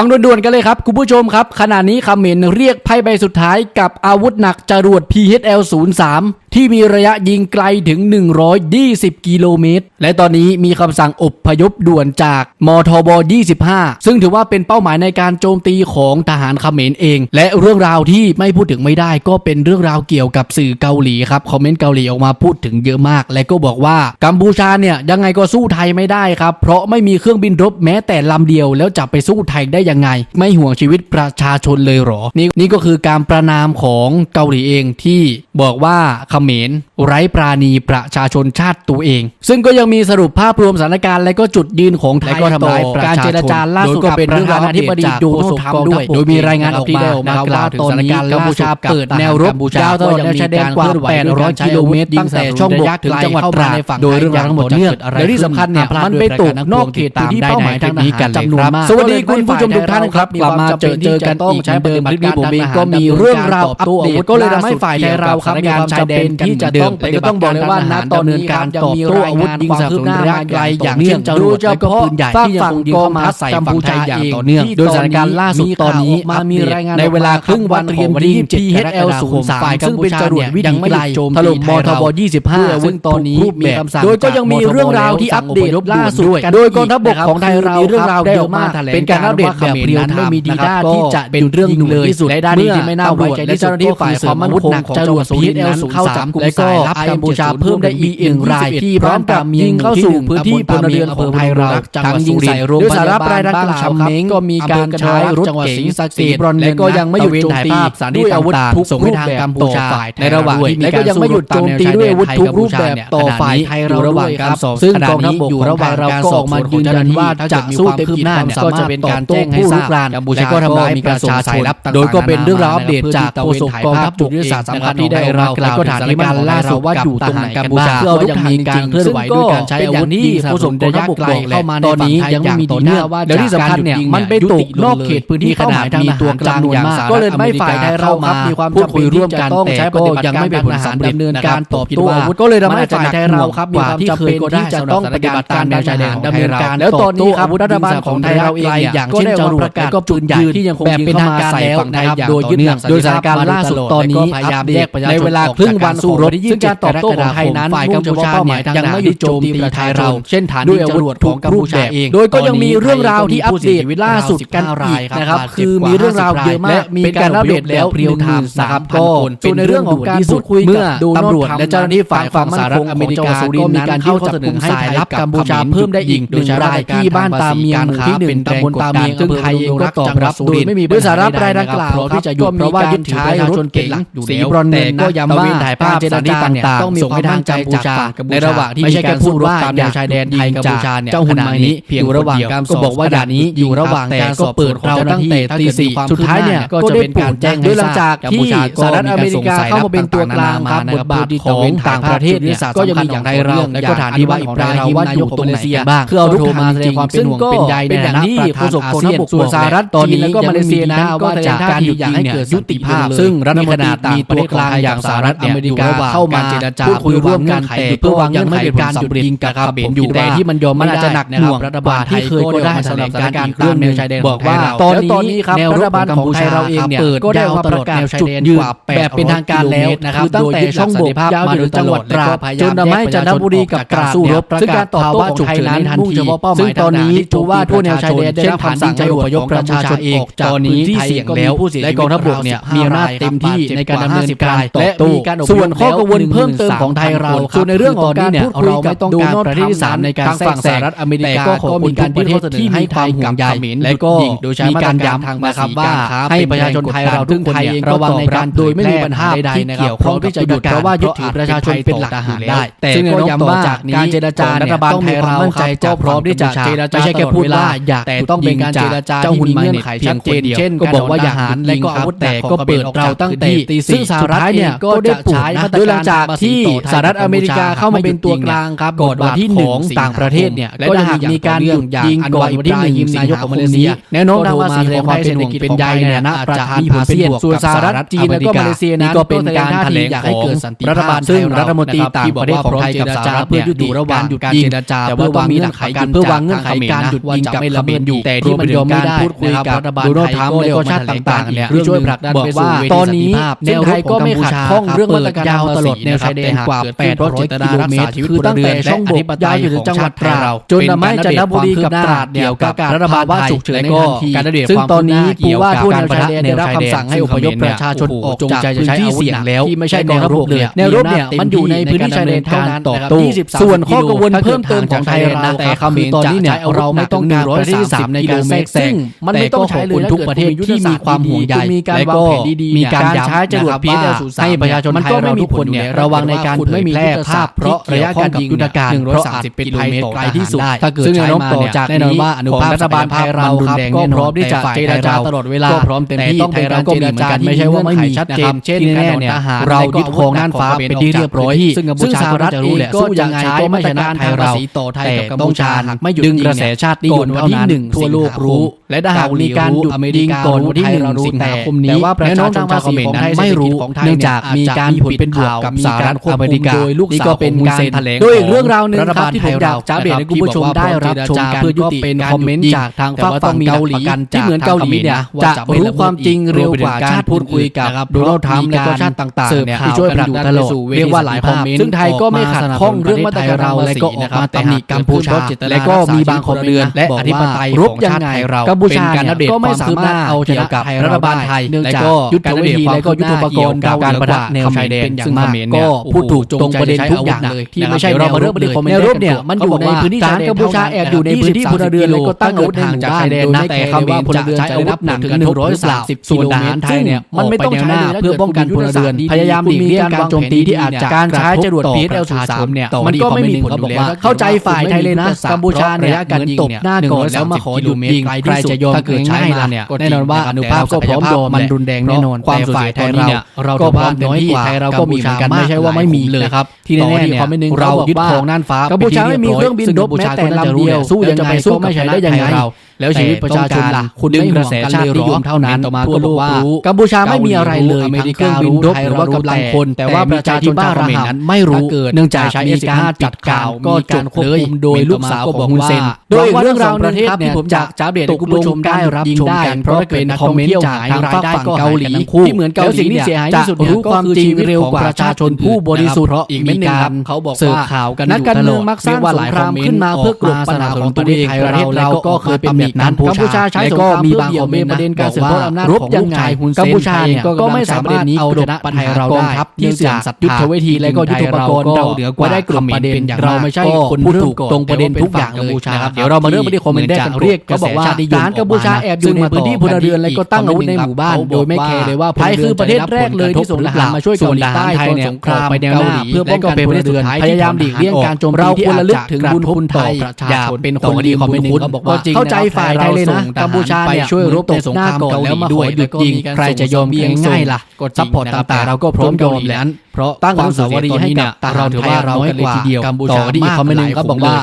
ฟังด่วนๆกันเลยครับคุณผู้ชมครับ ขณะนี้คำเมนเรียกไพ่ใบสุดท้ายกับอาวุธหนักจรวด PHL 03 ที่มีระยะยิงไกลถึง 120 กิโลเมตร และตอนนี้มีคำสั่งอพยพด่วนจากมทบ 25 ซึ่งถือว่าเป็นเป้าหมายในการโจมตีของทหารเขมรเอง และเรื่องราวที่ไม่พูดถึงไม่ได้ ก็เป็นเรื่องราวเกี่ยวกับสื่อเกาหลีครับคอมเมนต์เกาหลีออกมาพูดถึงเยอะมาก และก็บอกว่ากัมพูชาเนี่ยยังไงก็สู้ไทยไม่ได้ครับเพราะไม่มีเครื่องบินรบแม้แต่ลำเดียว แล้วจะไปสู้ไทยได้ยังไง ไม่ห่วงชีวิตประชาชนเลยหรอนี่นี่ก็คือการประนามของเกาหลีเองที่บอกว่าเขมร ไร้ปราณีประชาชนชาติตัวเอง ซึ่งก็ยังมีสรุปภาพรวมสถานการณ์และก็จุดยืนของไทยและก็ทำร้ายประชาชนการเจรจาล่าสุดโดยก็เป็นเรื่องราวกับปะธนธิบดีจากโดโฆนัลษด์กทรัมกองป์ทัพด้วยบกโดยมีรายงานออกมาที่ได้ออกมานะครับกล่าวถึงตอนนี้สถานการณ์กัมพูชาล่าสุดกับเปิดแนวรบกัมพูชายาวตลอดแนวชายแดนกว่า 800 กิโลเมตรตั้งแต่ช่องบกถึงจังหวัดตราดโดยเรื่องราวทั้งหมดเนี่ยและที่สำคัญเนี่ยมันไปตกนอกเขตพื้นที่เป้าหมายทางทหารจำนวนมากสวัสดีคุณผู้ชมทุกท่านครับกลับมาเจอเจอกันอีกเหมือนเดิมคลิปนี้ผมเองก็มีเรื่องราวอัปเดตก็เลยทำให้ฝ่ายไทยเราครับมีความจำเป็นที่จะต้องปฏิบัติการบอกเลยว่าณตอนนี้การตอบโต้อาวุธยิงสนับสนุนระยะไกลอย่างเช่นจรวดและก็ปืนใหญ่ที่ยังคงยิงเข้ามาใส่กัมพูชาอย่างต่อเนื่อง โดยสถานการณ์ล่าสุดตอนนี้มามีรายงานในเวลาครึ่งวันเตรียมยิง PHL 03ฝ่ายซึ่งเป็นจรวดวิถีไกลถล่มมทบ 25 ซึ่งตอนนี้มีคำสั่งโดยก็ยังมีเรื่องราวที่อัปเดตล่าสุดโดยกองทัพบกของไทยเรามีเรื่องราวเยอะมากเป็นการอัปเดตแบบเรียลไทม์ไม่มีดีด้าที่จะเป็นเรื่องหนึ่งเลยและด้านนี้ที่ไม่น่าไว้ใจและเจ้าหน้าที่ฝ่ายความมั่นคงของจรวด PHL เข้าจับกลุ่มและก็กัมพูชาเพิ่มได้อีกหนึ่งรายที่พร้อมกับยิงเข้าสู่พื้นที่พลเรือนของไทยเราทั้งยิงใส่โรงพยาบาลบ้านบางชำเม้งก็มีการใช้รถเก๋งสีบรอนและก็ยังไม่หยุดโจมตีด้วยอาวุธทุกรูปแบบต่อฝ่ายในระหว่างที่และก็ยังไม่หยุดโจมตีด้วยอาวุธทุกรูปแบบต่อฝ่ายไทยเราระหว่างการสอบซึ่งกองทัพบกอยู่ระหว่างการสอบมายืนยันว่าจะสู้เต็มที่หน้าก็จะเป็นการแจ้งให้ทราบและก็ทำร้ายประชาชนโดยก็เป็นเรื่องราวอัปเดตจากโฆษกกองทัพบกยุทธศาสตร์สำคัญที่ได้เรากล่าวถึงสถานการณ์ล่าสุดว่าอยู่ตรงไหนกัมพูชาเพื่อยังมีการเคลื่อนไหวด้วยการใช้อาวุธที่โฆษกกองทัพบกบอกเข้ามาตอนนี้ยังไม่มีดีหน้าว่าแล้วที่สำคัญเนี่ยมันไปตกนอกเขตพื้นที่เป้าหมายทางทหารจำนวนมากก็เลยไม่ฝ่ายไทยเราครับมีความพูดคุยร่วมกันแต่ก็ยังไม่เป็นผลสำเร็จดำเนินการตอบโต้อาวุธก็เลยทำให้ฝ่ายไทยเราครับมีความจำเป็นที่จะต้องปฏิบัติการแนวชายแดนดำเนินการแล้วตอนนี้ครับรัฐบาลของไทยเราเองอย่างเช่นจรวดและก็ปืนใหญ่ที่ยังคงยิงเข้ามาใส่ฝั่งไทยโดยยึดหลักโดยสถานการณ์ล่าสุดตอนนี้พยายามแยกในเวลาครึ่งวันสู้รบซึ่งการตอบโต้ของไทยนั้นฝ่ายกัมพูชาเนี่ยยังไม่หยุดโจมตีไทยเราเช่นฐานด้วยอาวุธของกัมพูชาเองโดยก็ยังมีเรื่องราวที่อัปเดตล่าสุดกันอีกนะครับคือมีเรื่องราวเยอะมากมีการอัปเดตแล้วเรียวไทม์นะครับก็ส่วนในเรื่องของการพูดคุยกับตำรวจและเจ้าหน้าที่ฝ่ายฝั่งสหรัฐอเมริกาก็มีการเข้าจับกลุ่มสายลับกัมพูชาเพิ่มได้อีกหนึ่งรายที่บ้านตาเมียงหมู่ที่หนึ่งตำบลตาเมียงซึ่งไทยเองก็ตอบรับโดยไม่มีบริษัทรับรายดังกล่าวที่จะหยุดเพราะว่ายึดถือประชาชนเก่งสีบรอนเงินก็ย้ำว่าถ่ายภาพเจรจาต่างๆต้องมีความตั้งใจจากในระหว่างที่ไม่ใช่แค่พูดว่าตามแนวชายแดนไทยกัมพูชาเนี่ยเจ้าหุ่นไม้นี้อยู่ระหว่างการก็บอกว่าด่านนี้อยู่ระหว่างการสอบเปิดเราตั้งแต่ตีสี่สุดท้ายเนี่ยก็จะเป็นการแจ้งให้ทราบจากที่สหรัฐอเมริกาเข้ามาเป็นตัวกลางครับบทบาทของต่างประเทศเนี่ยก็ยังมีอย่างไทยเราและก็ฐานที่ว่าอิบราฮิมนายกของมาเลเซียบ้างคือเอารูปมาแสดงความเป็นห่วงเป็นใยเป็นอย่างที่โฆษกอาเซียนส่วนสหรัฐตอนนี้แล้วก็มาเลเซียนั้นก็จากการหยุดยิงเนี่ยยุติภาพ ซึ่งรัฐมนตรีต่างประเทศกลางอย่างสหรัฐอเมริกาเข้ามาเจรจาพูดคุยร่วมกันแต่เพื่อวางยังไม่เป็นการหยุดยิงกับเขมรอยู่แต่ที่มันยอมมันอาจจะหนักหน่วงรัฐบาลที่เคยก็ได้สำหรับสถานการณ์เรื่องแนวชายแดนบอกว่าตอนนี้ครับรัฐบาลของไทยเราเองเนี่ยก็ได้มาประกาศจุดยืนแบบเป็นทางการแล้วนะครับคือตั้งแต่ช่องบกยาวมาถึงจังหวัดตราดจนทำให้จันทบุรีกับตราดสู้รบซึ่งการตอบโต้ของไทยนั้นมุ่งเฉพาะเป้าหมายซึ่งตอนนี้ถือว่าทั่วแนวชายแดนได้รับคำสั่งให้อพยพประชาชนเองตอนนี้ไทยเองแล้วและกองทัพบกเนี่ยมีอำนาจเต็มที่ในการดำเนินการและมีการส่วนข้อกังวลเพิ่มเติมของไทยเราส่วนในเรื่องของการพูดคุยกับดูนอตประเทศที่สามในการแทรกแซงอเมริกาก็มีการประเทศที่มีความห่วงใยและก็มีการย้ำนะครับว่าให้ประชาชนไทยเราทุกคนเนี่ยระวังในการโดยไม่มีปัญหาใดๆนะครับพร้อมที่จะหยุดเพราะว่ายึดถือประชาชนเป็นหลักอยู่ได้ แต่ก็ย้ำว่าการเจรจารัฐบาลไทยเรามั่นใจก็พร้อมที่จะเจรจาไม่ใช่แค่พูดว่าอยากแต่ต้องเป็นการเจรจาเจ้าหุ่นไม้เงื่อนไขชัดเจนเช่นก็บอกว่าอย่าหารและก็อาวุธแต่ก็เปิดเราตั้งแต่ตีสี่ซึ่งสหรัฐเนี่ยก็ได้ปลุกนะโดยหลังจากที่สหรัฐอเมริกาเข้ามาเป็นตัวกลางครับกฎวันที่หนึ่งต่างประเทศเนี่ยก็จะหากมีการหยุดยิงก่อนวันที่หนึ่งนายกของมาเลเซียแนวโน้มทางภาษีของไทยเศรษฐกิจเป็นใหญ่ในฐานะประธานอาเซียนส่วนสหรัฐจีนและก็มาเลเซียนั้นก็เป็นการแถลงอยากให้เกิดสันติภาพรัฐบาลซึ่งรัฐมนตรีต่างประเทศของไทยกับสหรัฐเพื่อยุติระหว่างหยุดยิงแต่ว่าต้องมีเงื่อนไขการเพื่อวางเงื่อนไขการหยุดยิงกับเขมรอยู่แต่ที่มันยอมไม่ได้พูดคุยกับรัฐบาลโดนัลด์ทรัมป์และก็ชาติต่างๆเนี่ยที่ช่วยผลักดันไปสู่ตอนนี้แนวไทยก็ไม่ขัดข้องเรื่องมาตรการยาวตลอดแนวชายแดนกว่า 800 กิโลเมตรคือตั้งแต่ช่องบกยาวอยู่ถึงจังหวัดตราดจนทำให้จันทบุรีกับตราดเกี่ยวกับรัฐบาลว่าฉุกเฉินในทันทีซึ่งตอนนี้ผู้ว่าทั่วแนวชายแดนได้รับคำสั่งให้อพยพประชาชนออกจากพื้นที่เสี่ยงแล้วที่ไม่ใช่ในระบบเลยแนวรบเนี่ยมันอยู่ในพื้นที่ชายแดนเท่านั้นต่อตู้ส่วนข้อกังวลเพิ่มเติมของไทยนะแต่คำตอนนี้เนี่ยเราไม่ต้องการร้อยที่สามในการแทรกแซงมันไม่ต้องใช้เลยทุกประเทศที่มีความห่วงใยและก็มีการใช้จรวดพีเอลให้ประชาชนมันก็ไม่มีผลเนี่ยระวังในการไม่มีแพร่ภาพเพราะระยะการยิงยุทธการเพราะอาจเป็นภัยต่อไกลที่สุดถ้าเกิดใช้มาเนี่ยแน่นอนว่าอนุภาพรัฐบาลไทยเราครับก็พร้อมที่จะเจรจาตลอดเวลาก็พร้อมเต็มที่ต้องเป็นการเจรจาไม่ใช่ว่าไม่มีชัดเจนเช่นแน่เนี่ยเรายึดครองน่านฟ้าเป็นที่เรียบร้อยซึ่งสหรัฐจะรู้แหละสู้ยังไงก็ไม่ชนะไทยเราแต่ต้องการไม่ดึงกระแสชาตินิยมเท่านั้นทั่วโลกรู้ และถ้าหากมีการหยุดยิงก่อนวันที่หนึ่งสิงหาคมนี้แต่ว่าประชาชนชาวเขมรนั้นไม่รู้เนื่องจากมีการผลเป็นบวกกับสหรัฐอเมริกาโดยลูกสาวเป็นการแถลงโดยเรื่องราวหนึ่งครับที่ผมอยากจะเบรให้คุณผู้ชมได้รับชมกันเพื่อยุติเป็นคอมเมนต์จากทางฝั่งฝั่งเกาหลีที่เหมือนเกาหลีเนี่ยจะรู้ความจริงเร็วกว่าชาติพูดคุยกับโดนัลด์ทรัมป์และก็ชาติต่างๆเนี่ยที่ช่วยผลักดันไปสู่เรียกว่าหลายคอมเมนต์ซึ่งไทยก็ไม่ขัดข้องเรื่องมาตรการเราและก็ออกมาตำหนิกัมพูชาและก็มีบางคอมเมนต์และอธิปไตยของชาติไทยเรากัมพูชาเนี่ยก็ไม่สามารถเอาเกี่ยวกับรัฐบาลไทยเนื่องจากยุทธวิธีและก็ยุทธปกรณ์การประดับแนวชายแดนซึ่งมากก็พูดถูกตรงประเด็นทุกอย่างเลยที่ไม่ใช่เรามาเริ่มประเด็นคอมเมนต์แนวรบเนี่ยมันอยู่ในพื้นที่ชายแดนกัมพูชาแอบอยู่ในพื้นที่พลเรือนแล้วก็ตั้งอาวุธห่างจากชายแดนนะแต่คำว่าพลเรือนใช้อาวุธหนักถึง130ส่วนทหารไทยเนี่ยมันไม่ต้องใช้เลยเพื่อป้องกันพลเรือนพยายามหลีกเลี่ยงการโจมตีที่อาจจะการใช้จรวด PSL-03 เนี่ยมันก็ไม่มีผลอยู่แล้วเข้าใจฝ่ายไทยเลยนะกัมพูชาเนี่ยการตบหน้าก่อนแล้วมาขอหยุดยิงใครจะยอมถ้าเกิดใช้มาเนี่ยแน่นอนว่าอนุภาพก็พร้อมยอมมันรุนแรงแน่นอนความฝ่ายไทยเราเราก็พร้อมน้อยกว่าไทยเราก็มีเหมือนกันไม่ใช่ว่าไม่มีเลยครับที่แน่ๆเนี่ยเรายึดครองน่านฟ้ากัมพูชาไม่มีเครื่องบินรบแม้แต่ลำเดียวสู้ยังไงสู้ไม่ใช่ได้ยังไง แล้วชีวิตประชาชนล่ะคุณดึงกระแสชาตินิยมเท่านั้นต่อมาก็บอกว่ากัมพูชาไม่มีอะไรเลยอเมริกาบินรบหรือว่ากำลังพลแต่ว่าประชาชนบ้าระห่ำไม่รู้เกิดเนื่องจากใช้มีการจัดการก็จบเลยโดยลูกสาวก็บอกคุณเซนโดยเรื่องราวประเทศที่ผมจากจ้าเบียดคุณผู้ชมได้รับชมกันเพราะเป็นคอมเมนต์จากทางฝั่งเกาหลีที่เหมือนเกาหลีเนี่ยจะรู้ความจริงเร็วกว่าประชาชนผู้บริสุทธิ์เพราะอีกไม่นานเขาบอกว่าข่าวกันนักการเมืองมักสร้างสงครามขึ้นมาเพื่อกลบปัญหาของตัวเองประเทศเราก็เคยเป็นแบบนั้นกัมพูชาใช้สงครามมีบางคอมเมนต์ประเด็นการสืบทอดอำนาจของลูกชายฮุนเซนกัมพูชาเนี่ยก็ไม่สามารถเอาชนะปัญหาเราได้ที่เสื่อมศรัทธายุทธวิธีและก็ยุทธปกรณ์เราเหนือกว่าได้กลุ่มประเด็นเราไม่ใช่คนพูดถูกตรงประเด็นทุกอย่างเลยนะครับเดี๋ยวเรามาเริ่มประเด็นคอมเมนต์แรกกันเรียกก็บอกว่าทหารกัมพูชาแอบอยู่ในพื้นที่พลเรือนและก็ตั้งอาวุธในหมู่บ้านโดยไม่แคร์เลยว่าไทยคือประเทศแรกเลยที่ส่งทหารมาช่วยเกาหลีใต้ตอนสงครามไปแนวหน้าเพื่อป้องกันพลเรือนพยายามหลีกเลี่ยงการโจมตีที่อาจจะถึงบุญคุณต่อประชาชนเป็นคนดีคอมเมนต์ก็บอกว่าเข้าใจฝ่ายไทยเลยนะกัมพูชาเนี่ยช่วยรบในสงครามเกาหลีด้วยหยุดยิงใครจะยอมเพียงง่ายล่ะกดซัพพอร์ตต่างๆเราก็พร้อมยอมแล้ว เพราะตั้งอนุสาวรีย์ให้กับเราถือว่าเรากันเลยทีเดียวกัมพูชาดีคอมเมนต์ก็บอกว่า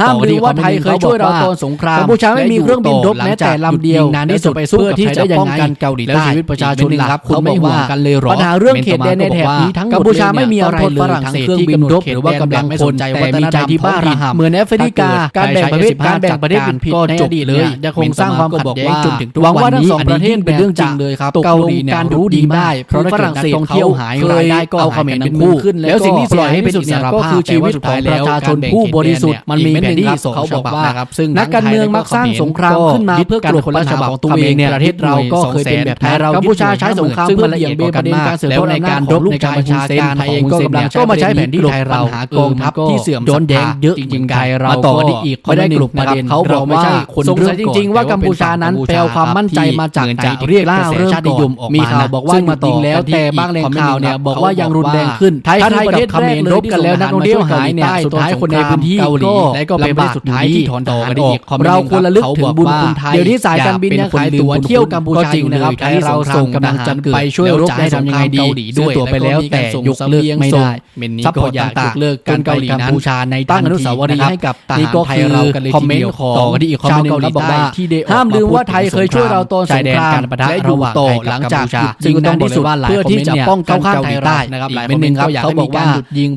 ห้ามลืมว่าไทยเคยช่วยเราตอนสงครามกัมพูชาไม่มีเครื่องบินรบแม้แต่ลำเดียวนานที่สุดไปสู้ที่จะป้องกันเกาหลีใต้ชีวิตประชาชนครับคุณไม่ห่วงกันเลยหรอปัญหาเรื่องเขตแดนในแถบนี้ทั้งกัมพูชาไม่มีอะไรเลยทั้งเครื่องบินรบหรือว่ากำลังพลแต่มีใจที่บ้าระห่ำเหมือนแอฟริกาการแบ่งประเทศการแบ่งประเทศผิดก็จบเลยจะคงสร้างความขัดแย้งจนถึงหวังว่าทั้งสองประเทศเป็นเรื่องจริงเลยครับเกาหลีการรู้ดีได้เพราะฝรั่งเศสท่องเที่ยวหายรายได้ก็เอาเขมรเป็นคู่แล้วสิ่งที่ปล่อยให้เป็นอิสรภาพก็คือชีวิตของประชาชนผู้บริสุทธิ์มันมีแผนที่เขาบอกว่าซึ่งนักการเมืองมักสร้างสงครามขึ้นมาเพื่อกลบปัญหาของตัวเองเนี่ยประเทศเราก็เคยเป็นแบบไทยเรากัมพูชาใช้สงครามเพื่อละเอียดเบประเด็นการสืบทอดอำนาจของลูกชายชาการไทยเองก็กำลังก็มาใช้แผนที่ไทยเราหากองทัพที่เสื่อมย้อนแย้งเยอะจริงๆไทยเราต่อที่อีกไม่ได้กลุ่มประเด็นเขาบอกว่าสงสัยจริง ๆ ว่ากัมพูชานั้นแปลความมั่นใจมาจากไหนเรียกล่าเริ่มชาตินิยมออกมามีข่าวบอกว่ามาต่อแล้วแต่บางแหล่งข่าวเนี่ยบอกว่ายังรุนรุนแรงขึ้นไทยคือประเทศแรกรบกันแล้วนักท่องเที่ยวหายเนี่ยสุดท้ายคนในพื้นที่เกาหลีและก็เป็นประเทศสุดท้ายที่ถอนทหารออกเราควรระลึกถึงบุญคุณไทยเดี๋ยวนี้สายการบินยังขายตั๋วเที่ยวกัมพูชาอยู่นะครับที่เราส่งกำลังจะไปช่วยรบในสงครามเกาหลีด้วยตัวไปแล้วแต่ยกเลิกไม่ได้ซัพพอร์ตอยากยกเลิกการเกาหลีกัมพูชาในตั้งอนุสาวรีย์ให้กับทหารไทยเรากันเลยทีเดียวต่อกันที่อีกคอมเมนต์หนึงบอกว่าห้ามลืมว่าไทยเคยช่วยเราตอนสงครามและอยู่ต่อหลังจากหยุดยิงนั้นที่สุดเพื่อที่จะป้องกันเกาหลีใต้นะครับอีกเป็นหนึ่งครับเขาบอกว่า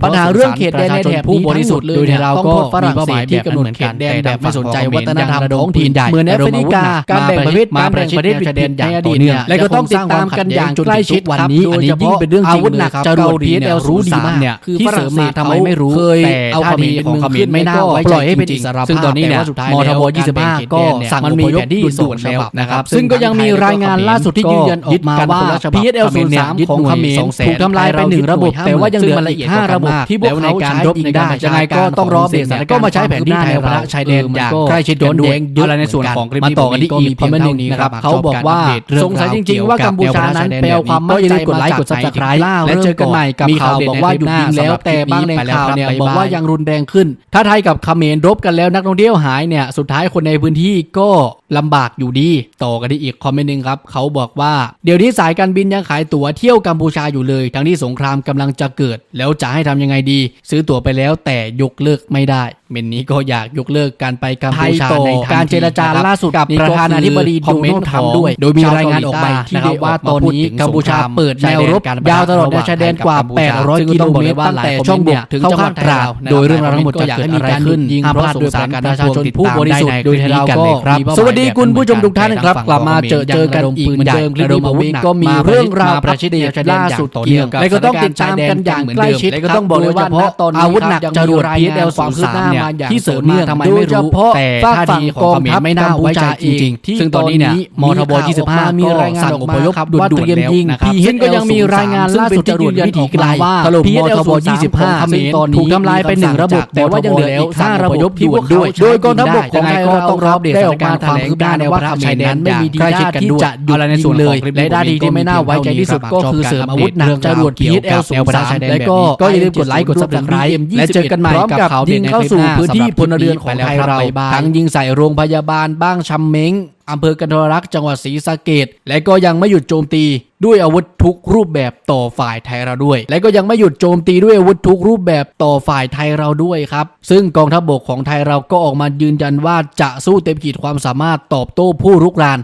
ปัญหาเรื่องเขตแดนในแถบผู้บริสุทธิ์โดยเราก็ฝรั่งเศสที่กำหนดเขตแดนแบบไม่สนใจวัฒนธรรมท้องถิ่นเหมือนแอฟริกาการแบ่งประเภทการแบ่งประเทศชายแดนอย่างต่อเนื่องและก็ต้องติดตามกันอย่างใกล้ชิดวันนี้อันนี้ยิ่งเป็นเรื่องจริงเลยครับจรวด PSL รู้ดีมากเนี่ยที่เสริมมาทำไมไม่รู้เคยเอาคอมเมนต์ของคอมเมนต์ไม่น่าไว้ปล่อยให้เป็นอิสระภาพซึ่งตอนนี้เนี่ยมทบ25 ก็สั่งมันมีแผนที่ด่วนแล้วนะครับซึ่งก็ยังมีรายงานล่าสุดที่ยืนยันออกมาว่า PSL 03ของเขมรถูกทำลายไปหนึ่งระบบแต่ว่ายังเหลืออีก5ระบบที่พวกเขาใช้รบอีกได้ยังไงก็ต้องรอเบรกก็มาใช้แผนที่ไทยพระชายแดนอย่างใกล้ชิดโดนแดงอะไรในส่วนของมาต่อกันที่อีกคอมเมนต์หนึ่งนะครับเขาบอกว่าสงสัยจริงๆว่ากัมพูชานั้นแปลความมั่นใจกดไลค์กดซับสไครต์และเจอกันใหม่กับข่าวบอกว่าหยุดยิงแล้วแต่บางแหล่งข่าวเนี่ยบอกว่ายังรุนแรงขึ้น ถ้าไทยกับเขมรรบกันแล้วนักท่องเที่ยวหายเนี่ยสุดท้ายคนในพื้นที่ก็ลำบากอยู่ดีต่อกันที่อีกคอมเมนต์หนึ่งครับเขาบอกว่าเดี๋ยวนี้สายการบินยังขายตั๋วเที่ยวกัมพูชาอยู่เลย ทั้งที่สงครามกำลังจะเกิด แล้วจะให้ทำยังไงดี ซื้อตั๋วไปแล้วแต่ยกเลิกไม่ได้ เมนนี้ก็อยากยกเลิกการไปกัมพูชาในการเจรจาล่าสุดกับประธานาธิบดีโดนัลด์ทรัมป์ด้วย โดยมีรายงานออกมานะครับว่าตอนนี้กัมพูชาเปิดแนวรบยาวตลอดแนวชายแดนกว่า 800 กิโลเมตรตั้งแต่ช่องบกถึงจังหวัดตราดโดยเรื่องราวทั้งหมดจะเกิดอะไรขึ้นยิงพลาดโดยการประชาชนผู้บริสุทธิ์โดยเราก็สวัสดีคุณผู้ชมทุกท่านนะครับ กลับมาเจอเจอกันอีกเหมือนเดิมคลิปนี้ผมก็มีเรื่องราวประชิดล่าสุดเกี่ยวกับและก็ต้องติดตามกันอย่างใกล้ชิดและก็ต้องบอกเลยว่าตอนอาวุธหนักจรวด PSL 23เนี่ยที่เสริมเนื่องทำไมไม่รู้แต่ท่าทีของกองทัพไม่น่าไว้ใจจริงๆซึ่งตอนนี้เนี่ยมทบ25มีรายงานออกมาว่าเตรียมยิงพีเฮนก็ยังมีรายงานล่าสุดจรวดวิถีไกลถล่มมทบ25ซึ่งตอนนี้ถูกทำลายไปหนึ่งระบบแต่ว่ายังเหลืออีก5ระบบที่พวกเขาโดยกองทัพบกของไทยก็ต้องรับได้ออกมาความคืบหน้าในว่าชายแดนไม่มีทีท่าที่จะหยุดในส่วนเลยและด้านดีที่ไม่น่าไว้ใจที่สุดก็คือเสริมอาวุธหนักจรวด PSL 03และก็ก็อย่าลืมกดไลค์กด Subscribe และเจอกันใหม่กับข่าวยิงเข้าสู่พื้นที่พลเรือนของไทยเราทั้งยิงใส่โรงพยาบาลบ้างชำเม้งอำเภอกันทรลักษณ์จังหวัดศรีสะเกดและก็ยังไม่หยุดโจมตีด้วยอาวุธทุกรูปแบบต่อฝ่ายไทยเราด้วย และก็ยังไม่หยุดโจมตีด้วยอาวุธทุกรูปแบบต่อฝ่ายไทยเราด้วยครับ ซึ่งกองทัพบกของไทยเราก็ออกมายืนยันว่าจะสู้เต็มขีดความสามารถตอบโต้ผู้รุกราน